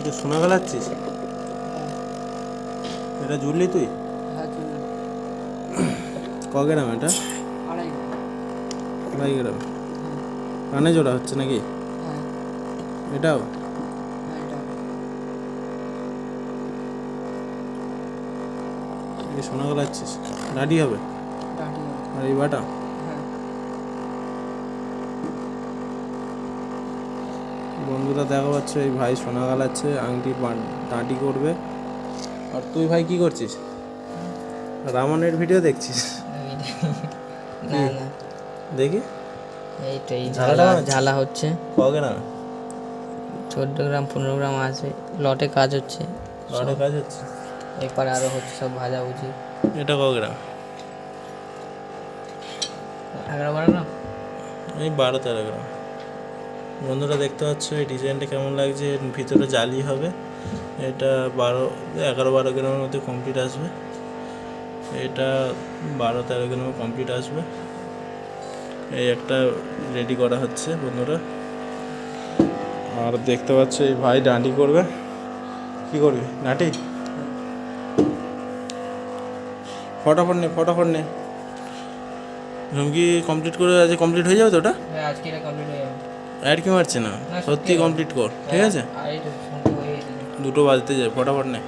এটা সোনা গলাচ্ছিস? এটা জুড়লি তুই? হ্যাঁ ক গ্রাম এটা? আড়াই গ্রাম। কানে জোড়া হচ্ছে নাকি? হ্যাঁ। এটাও? হ্যাঁ এটা এই সোনা ডাডি হবে। আর এই বাটা হ্যাঁ বন্ধুরা দেখা পাচ্ছে এই ভাই সোনা গালাচ্ছে আংটি ডাঁটি করবে। আর তুই ভাই কি করছিস? রামানের ভিডিও দেখছিস? না না। দেখি? এইটাই ঝালা ঝালা হচ্ছে? ঝালা হচ্ছে। ক গ্রাম চোদ্দ গ্রাম পনেরো গ্রাম আছে। লটে কাজ হচ্ছে। লড়ে কাজ হচ্ছে? এরপরে আরও হচ্ছে সব ভাজা ভুজি এটা ক গ্রাম এগারো বারো গ্রাম? এই বারো তেরো গ্রাম। বন্ধুরা দেখতে পাচ্ছ, এই ডিজাইনটা কেমন লাগছে? ভিতরে জালি হবে। এটা বারো, এগারো বারো গ্রামের মধ্যে কমপ্লিট আসবে। এটা বারো তেরো গ্রামে কমপ্লিট আসবে। এই একটা রেডি করা হচ্ছে বন্ধুরা। আর দেখতে পাচ্ছ, এই ভাই ডাঁটি করবে। কি করবি ডাঁটি ফটাফট নে ফটাফট নে। ঝুমকি কমপ্লিট করে আজ কমপ্লিট হয়ে যাবে তো ওটা? হ্যাঁ আজকে কমপ্লিট হয়ে যাবে। অ্যাড কি মারছে না। সত্যি কমপ্লিট কর ঠিক আছে? হয়ে দুটো বাজতে যায় ফটাফট নে।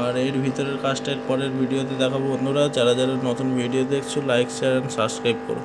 আর এর ভিতরের কাজটা এর পরের ভিডিওতে দেখাবো বন্ধুরা যারা যারা নতুন ভিডিও দেখছ লাইক শেয়ার অ্যান্ড সাবস্ক্রাইব করো।